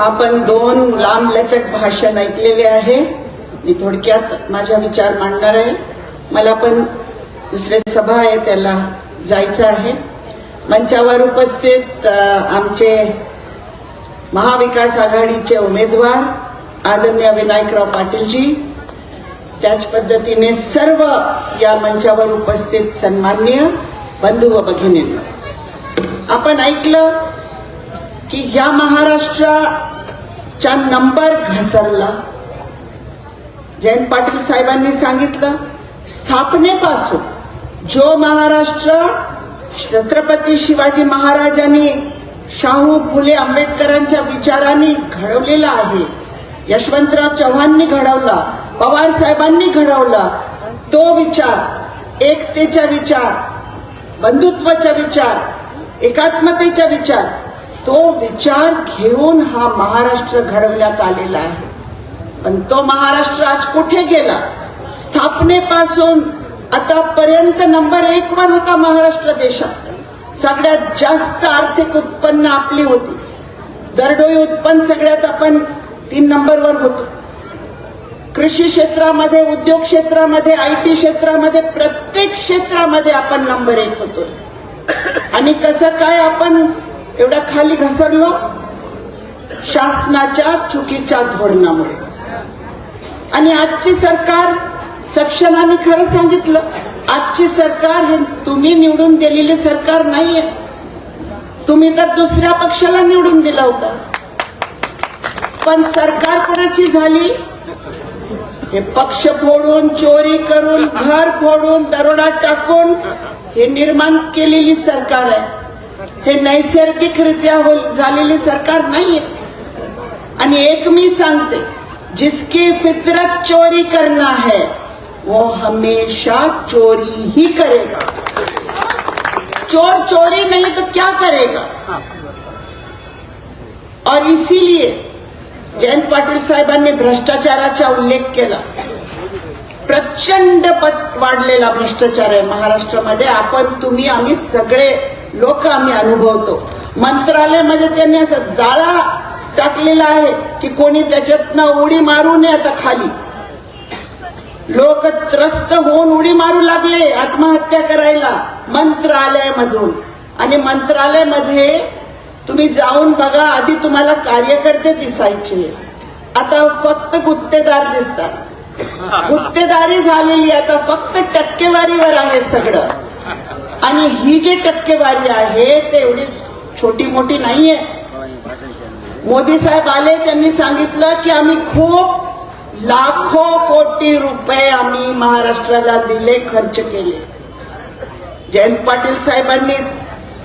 आपण दोन लांबलचक भाषण ऐकलेले आहे. मी थोडक्यात माझा विचार मांडणार आहे. मला पण दुसरे सभा आहे त्याला जायचं आहे. मंचावर उपस्थित आमचे महाविकास आघाडीचे उमेदवार आदरणीय विनायकराव पाटीलजी. त्याच पद्धतीने सर्व या मंचावर उपस्थित सन्माननीय बंधू व भगिनींनो आपण ऐकलं की या महाराष्ट्राचा नंबर घसरला. जयंत पाटील साहेबांनी सांगितलं स्थापनेपासून जो महाराष्ट्र छत्रपती शिवाजी महाराजांनी शाहू फुले आंबेडकरांच्या विचारांनी घडवलेला आहे यशवंतराव चव्हाणनी घडवला पवार साहेबांनी घडवला तो विचार एकतेचा विचार बंधुत्वाचा विचार एकात्मतेचा विचार तो विचार घेऊन हा महाराष्ट्र घडवण्यात आलेला आहे. पण तो महाराष्ट्र आज कुठे गेला? स्थापनेपासून आतापर्यंत नंबर एक वर होता महाराष्ट्र देशात. सगळ्यात जास्त आर्थिक उत्पन्न आपली होती. दरडोई उत्पन्न सगळ्यात आपण तीन नंबरवर होतो. कृषी क्षेत्रामध्ये उद्योग क्षेत्रामध्ये आय टी क्षेत्रामध्ये प्रत्येक क्षेत्रामध्ये आपण नंबर एक होतो. आणि कसं काय आपण एवढा खाली घसरलो शासनाच्या चुकीच्या धोरणामुळे. आणि आजची सरकार सक्षमाने खरं सांगितलं आजची सरकार हे तुम्ही निवडून दिलेली सरकार नाहीये. तुम्ही तर दुसऱ्या पक्षाला निवडून दिला होता. पण सरकार कोणाची झाली? हे पक्ष फोडून चोरी करून घर फोडून दरोडा टाकून हे निर्माण केलेली सरकार आहे. हे नैसर्गिकरित्या हो झालेली सरकार नाहीये. आणि एक मी सांगते जिसकी फितरत चोरी करना है वो हमेशा चोरी ही करेगा. चोर चोरी नहीं तो क्या करेगा? और इसीलिए जयंत पाटील साहेबांनी भ्रष्टाचाराचा उल्लेख केला. प्रचंड पट वाढलेला भ्रष्टाचार आहे. महाराष्ट्रामध्ये आपण तुम्ही आम्ही सगळे लोक आम्ही अनुभवतो. मंत्रालयामध्ये म्हणजे त्यांनी असं जाळा टाकलेला आहे की कोणी त्याच्यातनं उडी मारू नये आता खाली. लोक त्रस्त होऊन उडी मारू लागले आत्महत्या करायला मंत्रालयामधून. आणि मंत्रालयामध्ये तुम्ही जाऊन बघा आधी तुम्हाला कार्यकर्ते दिसायचे. आता फक्त गुत्तेदार दिसतात. गुत्तेदारी झालेली आता फक्त टक्केवारीवर आहे सगळं. आणि ही जी टक्केवारी आहे ते एवढी छोटी मोठी नाहीये. मोदी साहेब आले त्यांनी सांगितलं की आम्ही खूप लाखो कोटी रुपये आम्ही महाराष्ट्राला दिले खर्च केले. जयंत पाटील साहेबांनी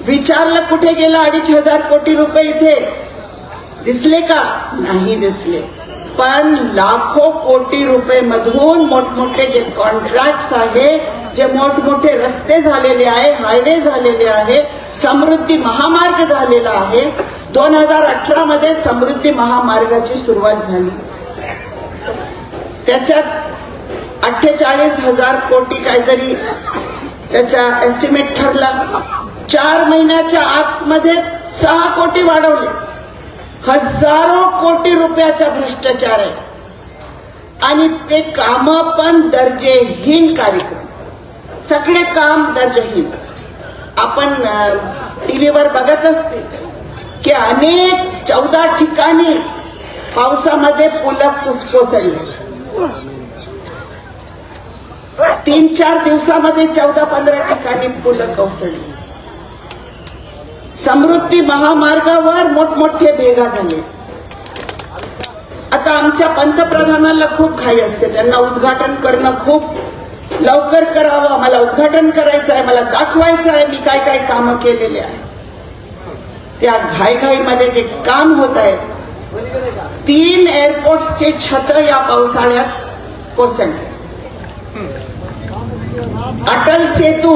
विचारलं कुठे गेला अडीच हजार कोटी रुपये इथे? दिसले का? नाही दिसले. पण लाखो कोटी रुपये मधून मोठमोठे जे कॉन्ट्रॅक्ट आहेत जे मोठमोठे रस्ते झालेले आहे हायवे झालेले आहे समृद्धी महामार्ग झालेला आहे. दोन हजार अठरा मध्ये समृद्धी महामार्गाची सुरुवात झाली. त्याच्यात अठ्ठेचाळीस हजार कोटी काहीतरी त्याचा एस्टिमेट ठरला. चार महिन्याच्या आतमध्ये सहा कोटी वाढवले. हजारो कोटी रुपयाचा भ्रष्टाचार आहे. आणि ते काम पण दर्जेहीन कार्यक्रम. सगळे काम दर्जेहीन. आपण टीव्हीवर बघत असते की अनेक चौदा ठिकाणी पावसामध्ये पुलं कोसळले तीन चार दिवसामध्ये चौदा पंधरा ठिकाणी पुलं कोसळली. समृद्धी महामार्गावर मोठमोठे भेगा झाले. आता आमच्या पंतप्रधानांना खूप घाई असते. त्यांना उद्घाटन करणं खूप लवकर करावा मला उद्घाटन करायचं आहे मला दाखवायचं आहे मी काय काय कामं केलेले आहे. त्या घाईघाईमध्ये जे काम होत आहे तीन एअरपोर्टचे छत या पावसाळ्यात कोसळले. अटल सेतू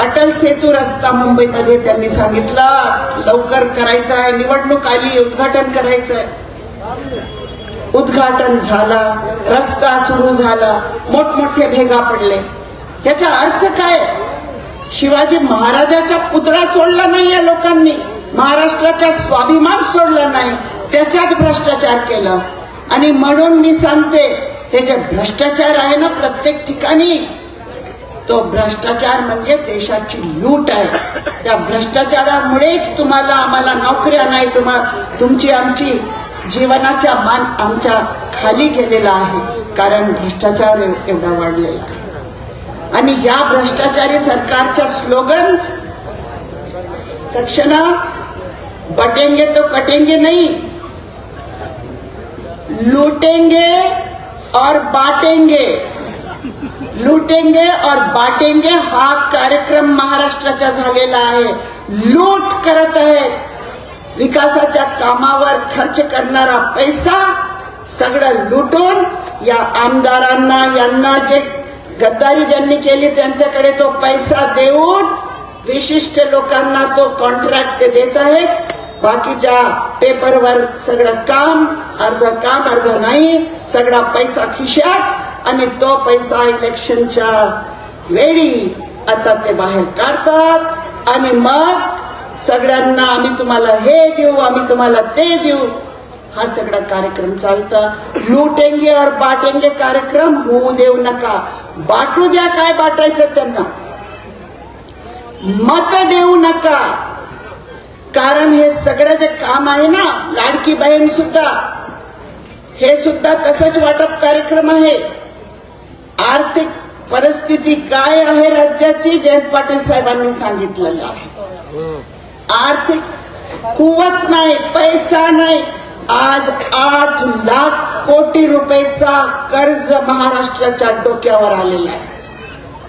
अटल सेतू रस्ता मुंबईमध्ये त्यांनी सांगितलं लवकर करायचं आहे निवडणूक आली उद्घाटन करायचं आहे उद्घाटन झाला रस्ता सुरू झाला मोठमोठे भेगा पडले. याचा अर्थ काय? शिवाजी महाराजाचा पुतळा सोडला नाही या लोकांनी. महाराष्ट्राचा स्वाभिमान सोडला नाही. त्याच्यात भ्रष्टाचार केला. आणि म्हणून मी सांगते हे जे भ्रष्टाचार आहे ना प्रत्येक ठिकाणी तो भ्रष्टाचार म्हणजे देशाची लूट आहे. त्या भ्रष्टाचारामुळेच तुम्हाला आम्हाला नोकऱ्या नाही तुम्हा तुमची आमची जीवनाच्या मान आमच्या खाली गेलेला आहे. कारण भ्रष्टाचार एवढा वाढलेला आहे. आणि या भ्रष्टाचारी सरकारचा स्लोगन सक्षणा बटेंगे तो कटेंगे नहीं. लूटेंगे और बाटेंगे. लुटेंगे और बाटेंगे हा कार्यक्रम महाराष्ट्राचा झालेला आहे. लूट करत आहे विकासाच्या कामावर खर्च करणारा पैसा सगळं लुटून या आमदारांना यांना जे गद्दारी ज्यांनी केली त्यांच्याकडे तो पैसा देऊन विशिष्ट लोकांना तो कॉन्ट्रॅक्ट ते देत आहेत. बाकीच्या पेपरवर सगळं काम अर्ध काम अर्ध नाही सगळा पैसा खिशात आणि तो पैसा इलेक्शनच्या वेळी आता ते बाहेर काढतात. आणि मग सगळ्यांना आम्ही तुम्हाला हे देऊ आम्ही तुम्हाला ते देऊ. हा सगळा कार्यक्रम चालतं. लुटेंगे और बाटेंगे कार्यक्रम होऊ देऊ नका. बाटू द्या काय बाटायचं त्यांना. मत देऊ नका. कारण हे सगळं जे काम आहे ना लाडकी बहीण सुद्धा हे सुद्धा तसंच वाटप कार्यक्रम आहे. आर्थिक परिस्थिती काय आहे राज्याची जयंत पाटील साहेबांनी सांगितलेलं आहे. हो. आर्थिक कुवत नाही पैसा नाही. आज आठ लाख कोटी रुपयेचा कर्ज महाराष्ट्राच्या डोक्यावर आलेला आहे.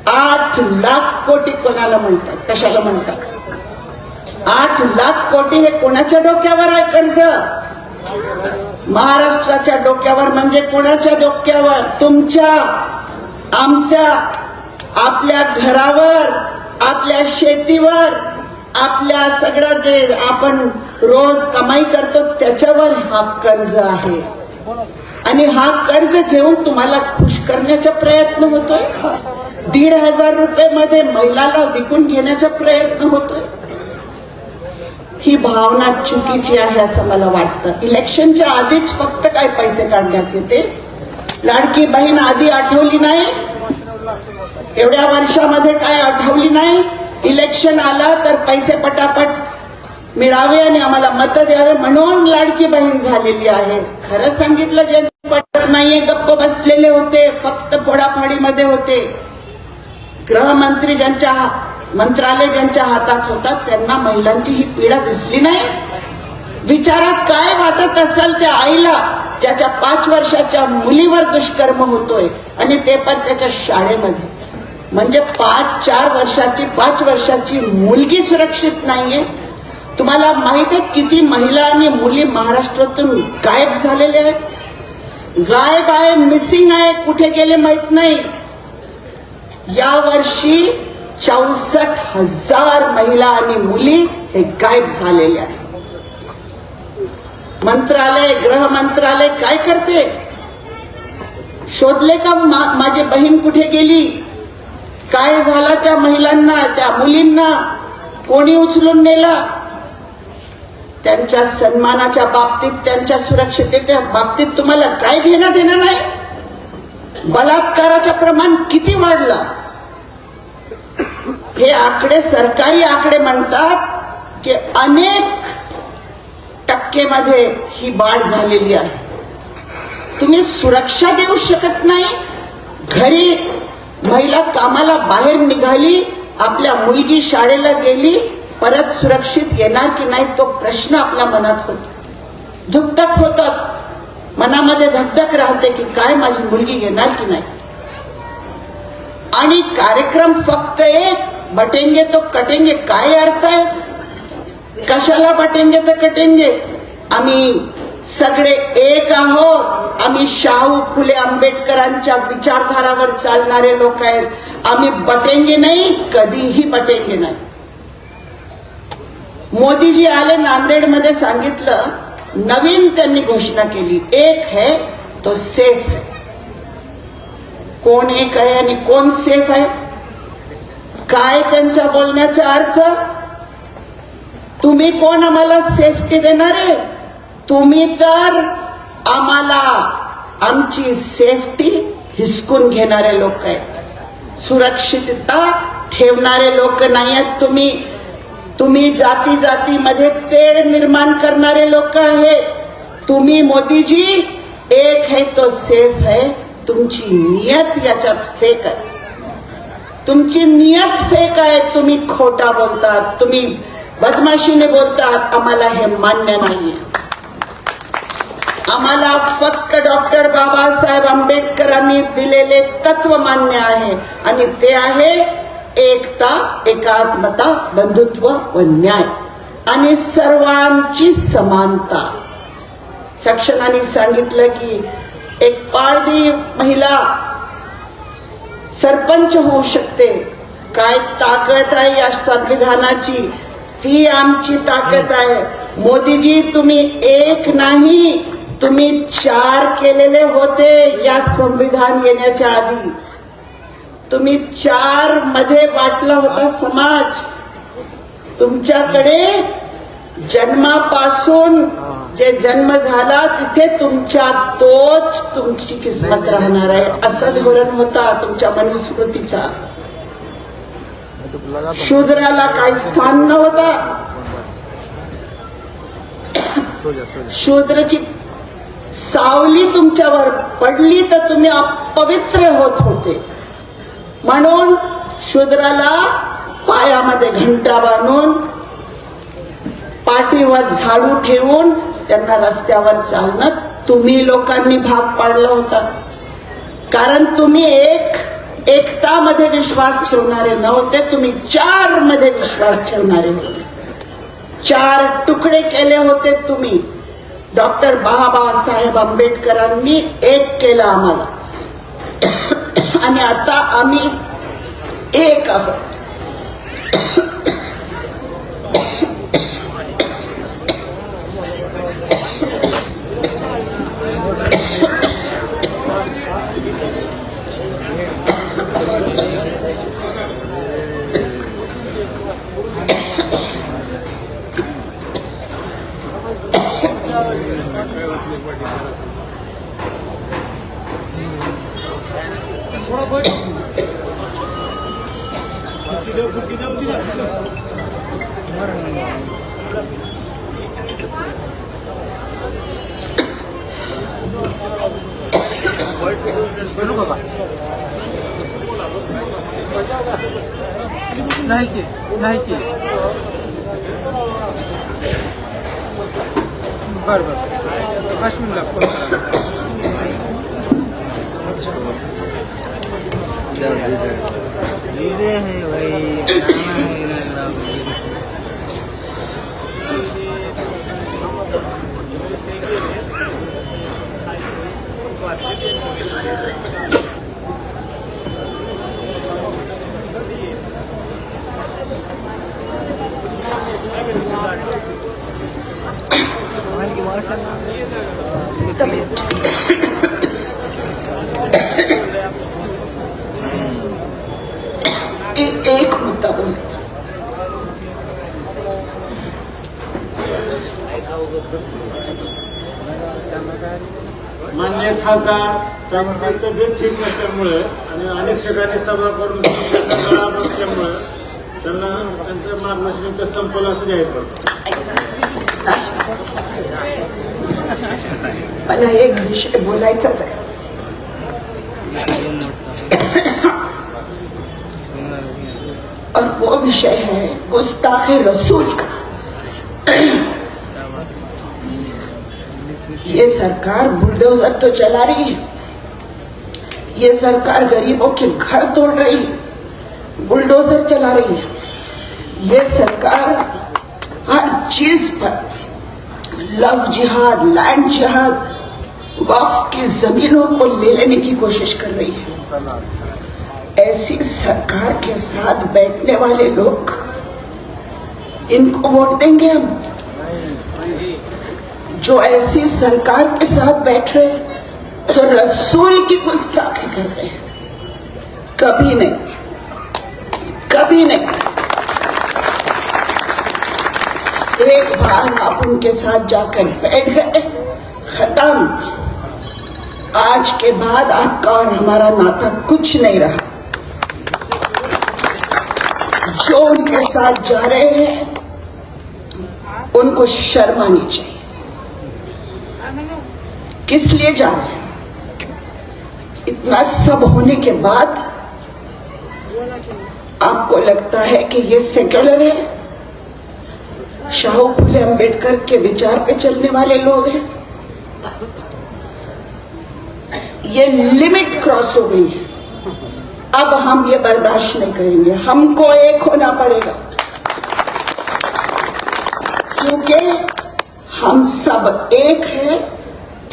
आठ लाख कोटी कोणाला म्हणतात? कशाला म्हणतात? आठ लाख कोटी हे कोणाच्या डोक्यावर आहे कर्ज? महाराष्ट्राच्या डोक्यावर म्हणजे कोणाच्या डोक्यावर? तुमच्या आमच्या आपल्या घरावर आपल्या शेतीवर. आपल्या सगळं जे आपण रोज कमाई करतो त्याच्यावर हा कर्ज आहे. आणि हा कर्ज घेऊन तुम्हाला खुश करण्याचा प्रयत्न होतोय? दीड हजार रुपये मध्ये महिलाला विकून घेण्याचा प्रयत्न होतोय? ही भावना चुकीची आहे असं मला वाटतं. इलेक्शनच्या आधीच फक्त काय पैसे काढण्यात येते. लाडकी बहीण आधी आठवली नाही. एवढ्या वर्षामध्ये काय आठवली नाही. इलेक्शन आलं तर पैसे पटापट मिळावे आणि आम्हाला मत द्यावे म्हणून लाडकी बहीण झालेली आहे. खरं सांगितलं जे पटत नाहीये गप्प बसलेले होते फक्त फोडाफाडीमध्ये होते. गृहमंत्री ज्यांच्या मंत्रालय ज्यांच्या हातात होतात त्यांना महिलांची ही पीडा दिसली नाही. विचारात काय वाटत असेल त्या आईला त्याच्या पाच वर्षाच्या मुलीवर दुष्कर्म होतोय आणि ते पण त्याच्या शाळेमध्ये. म्हणजे पाच चार वर्षाची पाच वर्षाची मुलगी सुरक्षित नाहीये. तुम्हाला माहीत आहे किती महिला आणि मुली महाराष्ट्रातून गायब झालेले आहेत? गायब आहे मिसिंग आहे कुठे गेले माहीत नाही. या वर्षी चौसष्ट हजार महिला आणि मुली हे गायब झालेले आहेत. मंत्रालय गृह मंत्रालय काय करते? शोधले का मा- माझी बहीण कुठे गेली? काय झालं त्या महिलांना त्या मुलींना? कोणी उचलून नेला? त्यांच्या सन्मानाच्या बाबतीत त्यांच्या सुरक्षिततेच्या बाबतीत तुम्हाला काय घेणं देणं नाही? बलात्काराचं प्रमाण किती वाढलं? हे आकडे सरकारी आकडे म्हणतात की अनेक टक्केमध्ये ही वाढ झालेली आहे. तुम्ही सुरक्षा देऊ शकत नाही घरी महिला कामाला बाहेर निघाली आपल्या मुलगी शाळेला गेली परत सुरक्षित येणार की नाही तो प्रश्न आपल्या मनात होतो. धुकधक होतात. मनामध्ये धकधक राहते की काय माझी मुलगी येणार की नाही. आणि कार्यक्रम फक्त एक बटेंगे तो कटेंगे काय अर्थ आहे? कशाला बटेंगे तर कटेंगे? आम्ही सगळे एक आहोत. आम्ही शाहू फुले आंबेडकरांच्या विचारधारावर चालणारे लोक आहेत. आम्ही बटेंगे नाही कधीही बटेंगे नाही. मोदीजी आले नांदेडमध्ये सांगितलं नवीन त्यांनी घोषणा केली. एक है तो सेफ है. कोण एक आहे आणि कोण सेफ आहे? काय त्यांच्या बोलण्याचा अर्थ? तुम्ही कोण आम्हाला सेफ्टी देणारे? तुम्ही तर आम्हाला आमची सेफ्टी हिसकून घेणारे लोक आहेत. सुरक्षितता ठेवणारे लोक नाही आहेत तुम्ही तुम्ही जाती जातीमध्ये तेढ निर्माण करणारे लोक आहेत. तुम्ही मोदीजी एक है तो सेफ है तुमची नियत याच्यात फेक आहे. तुमची नियत फेक आहे. तुम्ही खोटा बोलतात. तुम्ही बदमाशीने बोलतात. आम्हाला हे मान्य नाहीये. आम्हाला फक्त डॉक्टर बाबासाहेब आंबेडकरांनी दिलेले तत्व मान्य आहे. आणि ते आहे एकता एकात्मता बंधुत्व व न्याय. आणि सर्वांची समानता. सक्षणाने सांगितलं की एक पारधी महिला सरपंच होऊ शकते. काय ताकद आहे या संविधानाची? ती आमची ताकद आहे. मोदीजी तुम्ही एक नाही. तुम्ही चार केलेले होते या संविधान येण्याच्या आधी. तुम्ही चारमध्ये वाटला होता समाज. तुमच्याकडे जन्मापासून जे जन्म झाला तिथे तुमच्या तोच तुमची किस्मत राहणार आहे. असं धोरण होता तुमच्या मनुस्मृतीचा. शूद्राला काही स्थान नव्हता. शूद्राची सावली तुमच्यावर पडली तर तुम्ही अपवित्र होत होते. म्हणून शूद्राला पायामध्ये घंटा बांधून पाठीवर झाडू ठेवून त्यांना रस्त्यावर चालणं तुम्ही लोकांनी भाग पाडला होता. कारण तुम्ही एक एकतामध्ये विश्वास ठेवणारे नव्हते तुम्ही चारमध्ये विश्वास ठेवणारे होते. चार तुकडे केले होते तुम्ही. डॉक्टर बाबासाहेब आंबेडकरांनी एक केलं आम्हाला. आणि आता आम्ही एक आहोत. नाही की नाही की. बर बर. अश्विनला फोन करा आहे भाई गाणं आहे ना ए- एक मुद्दा बोलायचा मान्य खासदार त्यांची तब्येत ठीक नसल्यामुळे आणि अनेक ठिकाणी सभा करून त्यांना गळा बसल्यामुळे त्यांना त्यांचं मार्गदर्शन तर संपलं असं जाहीर पडतं मला एक विषय बोलायचाच आहे. और वो विषय है गुस्ताख रसूल का। सरकार बुलडोजर तो चला रही है। ये सरकार गरीबों के घर तोड़ रही है। बुलडोजर चला रही है। ये सरकार हर चीज़ पर लव जिहाद, लैंड जिहाद, वक्फ की जमीनों को ले लेने की कोशिश कर रही है। ऐसी सरकार के साथ बैठने वाले लोग, इनको वोट देंगे हम। जो ऐसी सरकार के साथ बैठ रहे तो रसूल की गुस्ताखी कर रहे हैं। कभी नहीं कभी नहीं। एक बार आप उनके साथ जाकर बैठ गए, खत्म। आज के बाद आपका और हमारा नाता कुछ नहीं रहा। जो उनके साथ जा रहे हैं, उनको शर्म आनी चाहिए। किस लिए जा रहे हैं? इतना सब होने के बाद आपको लगता है कि ये सेक्युलर है? शाहू फुले अंबेडकर के विचार पे चलने वाले लोग हैं। ये लिमिट क्रॉस हो गई है। अब हम ये बर्दाश्त नहीं करेंगे। हमको एक होना पड़ेगा। क्योंकि हम सब एक है।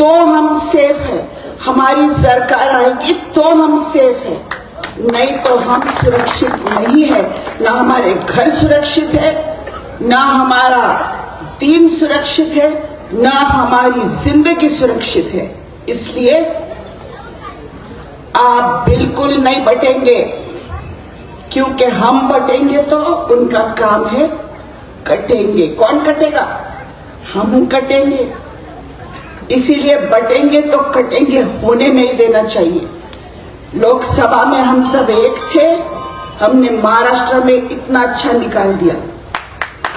तो हम सेफ़ है। हमारी सरकार आएगी तो हम सेफ़ है। नहीं तो हम सुरक्षित नहीं है। ना हमारे घर सुरक्षित है, ना हमारा दीन सुरक्षित है, ना हमारी ज़िंदगी सुरक्षित है। इसलिए आप बिल्कुल नहीं बटेंगे। क्योंकि हम बटेंगे तो उनका काम है कटेंगे। कौन कटेगा? हम कटेंगे। इसीलिए बटेंगे तो कटेंगे होने नहीं देना चाहिए। लोकसभा में हम सब एक थे हमने महाराष्ट्र में इतना अच्छा निकाल दिया।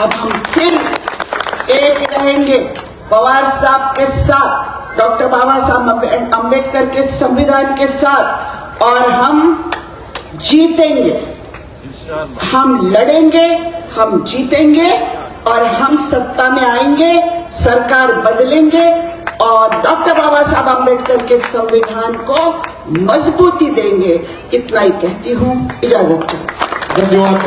अब हम फिर एक रहेंगे। पवार साहब के साथ डॉक्टर बाबा साहब अंबेडकर के संविधान के साथ और हम जीतेंगे। हम लड़ेंगे हम जीतेंगे और हम सत्ता में आएँगे सरकार बदलेंगे और डॉक्टर बाबा साहब अम्बेडकर के संविधान को मजबूती देंगे इतना ही कहती हूँ। इजाजत धन्यवाद